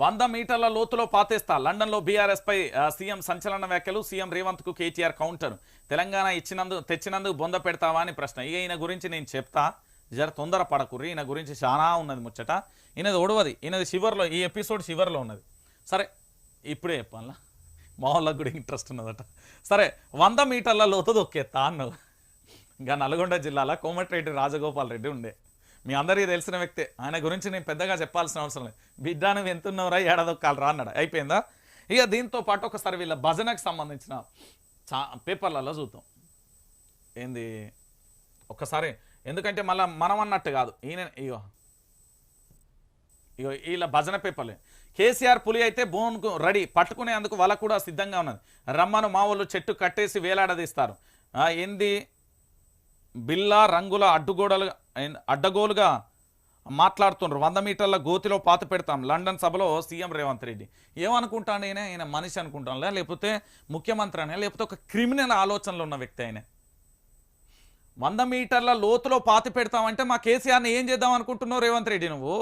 వంద మీటర్ల లోతులో పాతేస్తా. లండన్లో బీఆర్ఎస్ పై సీఎం సంచలన వ్యాఖ్యలు సీఎం రేవంత్కు కేటీఆర్ కౌంటర్. తెలంగాణ ఇచ్చినందు తెచ్చినందుకు బొంద పెడతావా అని ప్రశ్న. ఇక ఈయన గురించి నేను చెప్తా. జర తొందర పడకుర్రి. ఈయన గురించి చాలా ఉన్నది ముచ్చట. ఈయనది ఒడవది. ఈయనది శివర్లో ఈ ఎపిసోడ్ శివర్లో ఉన్నది. సరే ఇప్పుడే చెప్పాలా? మా వాళ్ళకి కూడా ఇంట్రెస్ట్ ఉన్నదట. సరే వంద మీటర్ల లోతు దొక్కేస్తా అన్నావు. ఇంకా నల్గొండ జిల్లాలో కోమటిరెడ్డి రాజగోపాల్ రెడ్డి ఉండే. మీ అందరికీ తెలిసిన వ్యక్తే. ఆయన గురించి నేను పెద్దగా చెప్పాల్సిన అవసరం లేదు. బిడ్డ నువ్వు ఎంతున్నవరా? ఏడాదొక్కాలరా? అన్నాడు. అయిపోయిందా? ఇక దీంతో పాటు ఒకసారి వీళ్ళ భజనకు సంబంధించిన చా పేపర్లలో చూద్దాం. ఏంది? ఒక్కసారి. ఎందుకంటే మళ్ళీ మనం అన్నట్టు కాదు. ఈయన ఇగో. ఇగో వీళ్ళ భజన పేపర్లే. కేసీఆర్ పులి అయితే బోన్కు రెడీ. పట్టుకునేందుకు వాళ్ళ కూడా సిద్ధంగా ఉన్నది. రమ్మను మా చెట్టు కట్టేసి వేలాడదీస్తారు. ఏంది? బిల్లా రంగుల అడ్డుగోడలు అడ్డగోలుగా మాట్లాడుతున్నారు వంద మీటర్ల గోతిలో పాత పెడతాం. లండన్ సభలో సీఎం రేవంత్ రెడ్డి. ఏమనుకుంటాను ఈయన? ఆయన మనిషి అనుకుంటాను లేకపోతే ముఖ్యమంత్రి అనే లేకపోతే ఒక క్రిమినల్ ఆలోచనలు ఉన్న వ్యక్తి ఆయన వంద మీటర్ల లోతులో పాతి పెడతామంటే మా కేసీఆర్ని ఏం చేద్దాం అనుకుంటున్నావు రేవంత్ రెడ్డి నువ్వు?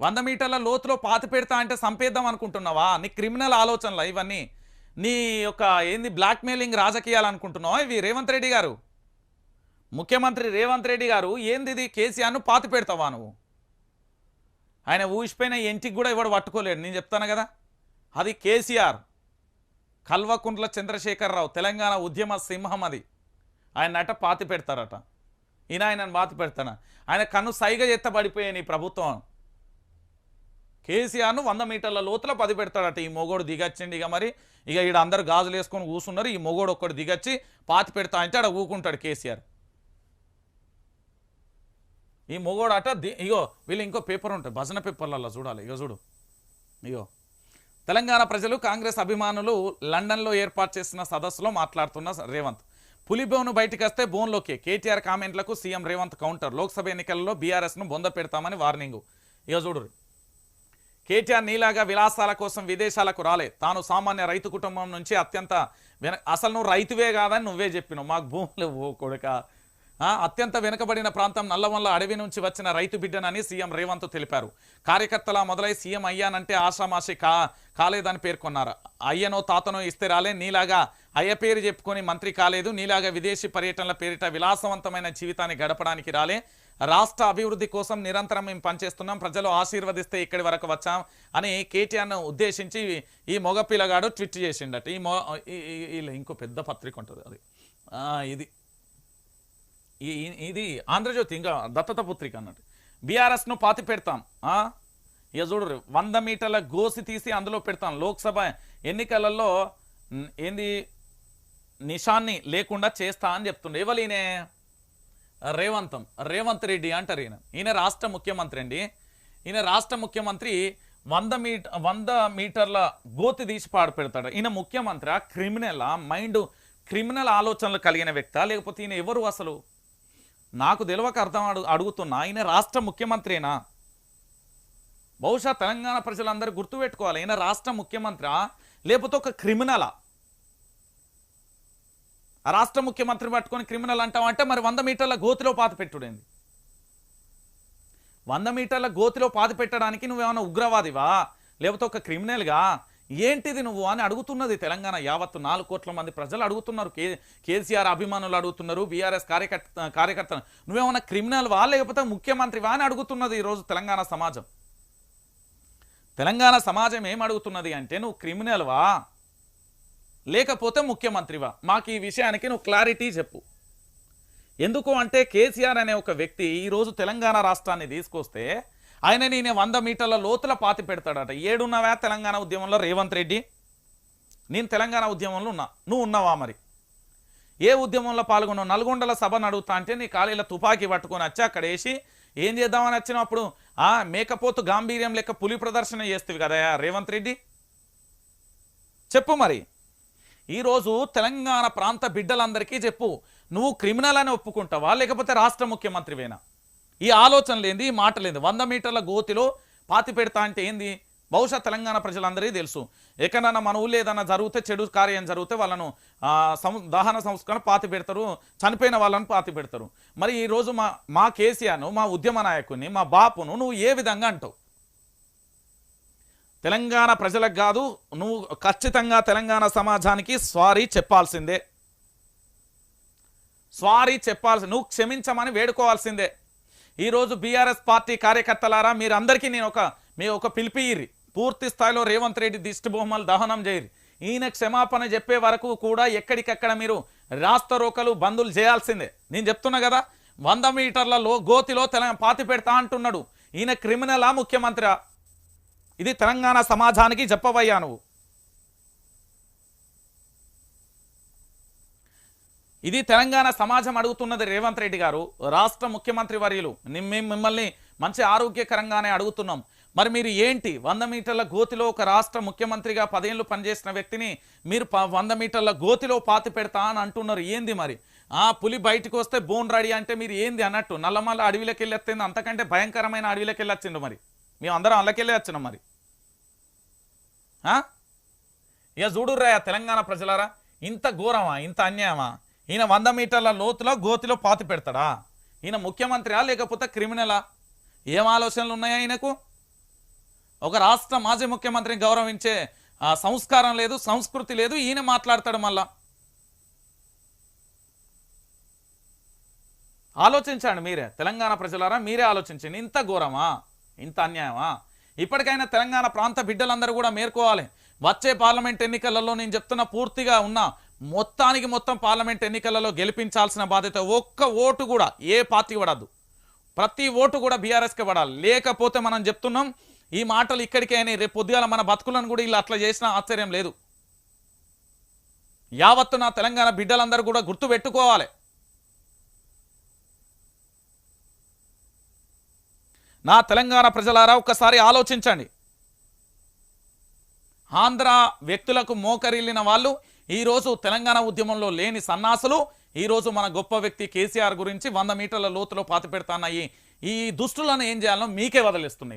వంద మీటర్ల లోతులో పాతి పెడతా అంటే సంపేద్దాం అనుకుంటున్నావా? నీ క్రిమినల్ ఆలోచనలు ఇవన్నీ. నీ యొక్క ఏంది బ్లాక్మెయిలింగ్ రాజకీయాలు అనుకుంటున్నావా ఇవి రేవంత్ రెడ్డి గారు? ముఖ్యమంత్రి రేవంత్ రెడ్డి గారు ఏంది ఇది కేసీఆర్ను పాతి పెడతావా నువ్వు? ఆయన ఊసిపోయిన ఇంటికి కూడా ఇవాడు పట్టుకోలేడు. నేను చెప్తాను కదా? అది కేసీఆర్. కల్వకుంట్ల చంద్రశేఖరరావు తెలంగాణ ఉద్యమ సింహం అది. ఆయన నట పాతి పెడతారట. ఈయన ఆయనను పాతి పెడతాను? ఆయన కన్ను సైగ ఎత్త పడిపోయాయి ఈ ప్రభుత్వం. కేసీఆర్ను వంద మీటర్ల లోతుల పది పెడతాడట ఈ మొగోడు దిగచ్చండి ఇక మరి. ఇక ఈడ అందరు గాజులు వేసుకొని కూసున్నారు. ఈ మొగోడు ఒక్కడు దిగచ్చి పాతి పెడతా అంటే ఆడ ఊకుంటాడు కేసీఆర్. ఈ మొగోడు అట ఇగో వీళ్ళు ఇంకో పేపర్ ఉంటుంది భజన పేపర్లలో చూడాలి ఇగో చూడు. ఇగో. తెలంగాణ ప్రజలు కాంగ్రెస్ అభిమానులు లండన్లో ఏర్పాటు చేసిన సదస్సులో మాట్లాడుతున్న రేవంత్. పులి బోను బయటికి వస్తే బోన్లోకే. కేటీఆర్ కామెంట్లకు సీఎం రేవంత్ కౌంటర్. లోక్సభ ఎన్నికల్లో బీఆర్ఎస్ను బొంద పెడతామని వార్నింగ్. ఇగో చూడు కేటీఆర్ నీలాగా విలాసాల కోసం విదేశాలకు రాలే. తాను సామాన్య రైతు కుటుంబం నుంచి అత్యంత అసలు నువ్వు రైతువే కాదని నువ్వే చెప్పినావు. మాకు భూములు కొడుక. అత్యంత వెనుకబడిన ప్రాంతం నల్లమల్ల అడవి నుంచి వచ్చిన రైతు బిడ్డనని సీఎం రేవంత్ తెలిపారు. కార్యకర్తల మొదలై సీఎం అయ్యానంటే ఆషామాషి కా కాలేదని పేర్కొన్నారు. అయ్యనో తాతనో ఇస్తే రాలే నీలాగా అయ్య పేరు చెప్పుకొని మంత్రి కాలేదు నీలాగా విదేశీ పర్యటనల పేరిట విలాసవంతమైన జీవితాన్ని గడపడానికి రాలే. రాష్ట్ర అభివృద్ధి కోసం నిరంతరం మేము పనిచేస్తున్నాం ప్రజలు ఆశీర్వదిస్తే ఇక్కడి వరకు వచ్చాం అని కేటీఆర్ను ఉద్దేశించి ఈ మొగపిల్లగాడు ట్విట్ చేసిండట. ఈ మొ ఇంకో పెద్ద పత్రిక ఉంటుంది అది. ఇది. ఇది ఆంధ్రజ్యోతి ఇంకా దత్తత పుత్రిక అన్నట్టు. బీఆర్ఎస్ను పాతి పెడతాం ఆ? ఇక చూడరు వంద మీటర్ల గోసి తీసి అందులో పెడతాం. లోక్సభ ఎన్నికలలో ఏంది నిషాన్ని లేకుండా చేస్తా అని చెప్తుండే. ఎవరు ఈయనే? రేవంతం రేవంత్ రెడ్డి అంటారు ఈయన. ఈయన రాష్ట్ర ముఖ్యమంత్రి అండి. ఈయన రాష్ట్ర ముఖ్యమంత్రి వంద మీట వంద మీటర్ల గోతి తీసి పాడు పెడతాడు. ఈయన ముఖ్యమంత్రి క్రిమినల్? మైండ్ క్రిమినల్ ఆలోచనలు కలిగిన వ్యక్త? లేకపోతే ఈయన ఎవరు అసలు? నాకు తెలియక అర్థం అడు అడుగుతున్నా. ఆయన రాష్ట్ర ముఖ్యమంత్రినా? బహుశా తెలంగాణ ప్రజలందరూ గుర్తుపెట్టుకోవాలి. ఆయన రాష్ట్ర ముఖ్యమంత్రి? లేకపోతే ఒక క్రిమినలా? ఆ రాష్ట్ర ముఖ్యమంత్రి పట్టుకొని క్రిమినల్ అంటామంటే మరి వంద మీటర్ల గోతిలో పాతి పెట్టుడేంది? వంద మీటర్ల గోతిలో పాతి పెట్టడానికి నువ్వేమైనా ఉగ్రవాదివా? లేకపోతే ఒక క్రిమినల్గా? ఏంటిది నువ్వు అని అడుగుతున్నది తెలంగాణ యావత్తు. నాలుగు కోట్ల మంది ప్రజలు అడుగుతున్నారు. కే కేసీఆర్ అభిమానులు అడుగుతున్నారు బీఆర్ఎస్ కార్యకర్త కార్యకర్తలు. నువ్వేమన్నా క్రిమినల్ వా లేకపోతే ముఖ్యమంత్రివా అని అడుగుతున్నది ఈరోజు తెలంగాణ సమాజం? తెలంగాణ సమాజం ఏం అడుగుతున్నది అంటే నువ్వు క్రిమినల్వా లేకపోతే ముఖ్యమంత్రివా మాకు ఈ విషయానికి నువ్వు క్లారిటీ చెప్పు. ఎందుకు అంటే కేసీఆర్ అనే ఒక వ్యక్తి ఈరోజు తెలంగాణ రాష్ట్రాన్ని తీసుకొస్తే ఆయన నేను వంద మీటర్ల లోతుల పాతి పెడతాడట. ఏడున్నవా తెలంగాణ ఉద్యమంలో రేవంత్ రెడ్డి నేను తెలంగాణ ఉద్యమంలో ఉన్నా. నువ్వు ఉన్నావా మరి? ఏ ఉద్యమంలో పాల్గొన్నావు? నల్గొండల సభను అడుగుతా అంటే నీ ఖాళీల తుపాకీ పట్టుకొని వచ్చి అక్కడ వేసి ఏం చేద్దామని వచ్చినప్పుడు ఆ మేకపోతు గాంభీర్యం లెక్క పులి ప్రదర్శన చేస్తుంది కదా రేవంత్ రెడ్డి? చెప్పు మరి. ఈరోజు తెలంగాణ ప్రాంత బిడ్డలందరికీ చెప్పు. నువ్వు క్రిమినల్ అని ఒప్పుకుంటావా? లేకపోతే రాష్ట్ర ముఖ్యమంత్రివేనా? ఈ ఆలోచన లేని ఈ మాట లేని వంద మీటర్ల గోతిలో పాతి పెడతా అంటే ఏంది? బహుశా తెలంగాణ ప్రజలందరికీ తెలుసు. ఎక్కడన్నా మన ఊళ్ళో జరిగితే చెడు కార్యం జరిగితే వాళ్ళను దహన సంస్కరణ పాతి పెడతారు చనిపోయిన వాళ్ళను పాతి పెడతారు మరి ఈరోజు మా మా కేసీఆర్ను మా ఉద్యమ నాయకుని మా బాపును నువ్వు ఏ విధంగా అంటావు? తెలంగాణ ప్రజలకు కాదు నువ్వు ఖచ్చితంగా తెలంగాణ సమాజానికి సారీ చెప్పాల్సిందే. సారీ చెప్పాల్సి నువ్వు క్షమించమని వేడుకోవాల్సిందే. ఈరోజు బీఆర్ఎస్ పార్టీ కార్యకర్తలారా మీరందరికీ నేను ఒక మీ ఒక పిలిపియ్యి పూర్తి స్థాయిలో రేవంత్ రెడ్డి దిష్టి బొమ్మలు దహనం చేయరు. ఈయన క్షమాపణ చెప్పే వరకు కూడా ఎక్కడికక్కడ మీరు రాస్త రోకలు బందులు చేయాల్సిందే. నేను చెప్తున్నా కదా వంద మీటర్లలో గోతిలో తెలంగాణ పాతి పెడతా అంటున్నాడు. ఈయన క్రిమినలా ముఖ్యమంత్రి ఇది తెలంగాణ సమాజానికి చెప్పవయ్యా నువ్వు. ఇది తెలంగాణ సమాజం అడుగుతున్నది రేవంత్ రెడ్డి గారు. రాష్ట్ర ముఖ్యమంత్రి వర్యులు. మేము మిమ్మల్ని మంచి ఆరోగ్యకరంగానే అడుగుతున్నాం. మరి మీరు ఏంటి? వంద మీటర్ల గోతిలో ఒక రాష్ట్ర ముఖ్యమంత్రిగా పదేళ్ళు పనిచేసిన వ్యక్తిని మీరు వంద మీటర్ల గోతిలో పాతి పెడతా అని అంటున్నారు. ఏంది మరి? ఆ పులి బయటకు వస్తే బోన్ రెడీ అంటే మీరు ఏంది అన్నట్టు? నల్లమల్ల అడవిలోకి వెళ్ళి అంతకంటే భయంకరమైన అడవిలోకి వెళ్ళొచ్చిండు మరి. మేము అందరం అల్లకెళ్ళి వచ్చినాం మరి. ఆ? ఇక చూడుర్రా తెలంగాణ ప్రజలారా. ఇంత ఘోరమా? ఇంత అన్యాయమా? ఈయన వంద మీటర్ల లోతులో గోతిలో పాతి పెడతాడా? ఈయన ముఖ్యమంత్రియా లేకపోతే క్రిమినలా? ఏం ఆలోచనలు ఉన్నాయా ఈయనకు? ఒక రాష్ట్ర మాజీ ముఖ్యమంత్రిని గౌరవించే సంస్కారం లేదు సంస్కృతి లేదు ఈయన మాట్లాడతాడు మళ్ళా. ఆలోచించండి మీరే తెలంగాణ ప్రజలారా మీరే ఆలోచించండి. ఇంత ఘోరమా? ఇంత అన్యాయమా? ఇప్పటికైనా తెలంగాణ ప్రాంత బిడ్డలందరూ కూడా మేర్కోవాలి వచ్చే పార్లమెంట్ ఎన్నికలలో నేను చెప్తున్న పూర్తిగా ఉన్న మొత్తానికి మొత్తం పార్లమెంట్ ఎన్నికలలో గెలిపించాల్సిన బాధ్యత ఒక్క ఓటు కూడా ఏ పార్టీ పడద్దు. ప్రతి ఓటు కూడా బీఆర్ఎస్కే పడాలి. లేకపోతే మనం చెప్తున్నాం ఈ మాటలు ఇక్కడికే అని రేపు పొద్దుగాల మన బతుకులను కూడా ఇలా అట్లా చేసినా ఆశ్చర్యం లేదు. యావత్తు నా తెలంగాణ బిడ్డలందరూ కూడా గుర్తు పెట్టుకోవాలి. నా తెలంగాణ ప్రజలారా ఒక్కసారి ఆలోచించండి. ఆంధ్ర వ్యక్తులకు మోకరిల్లిన వాళ్ళు ఈరోజు తెలంగాణ ఉద్యమంలో లేని సన్నాసులు ఈరోజు మన గొప్ప వ్యక్తి కేసీఆర్ గురించి వంద మీటర్ల లోతులో పాతి పెడతాన్న ఈ దుస్తులను ఏం చేయాలో మీకే వదిలేస్తున్నాయి.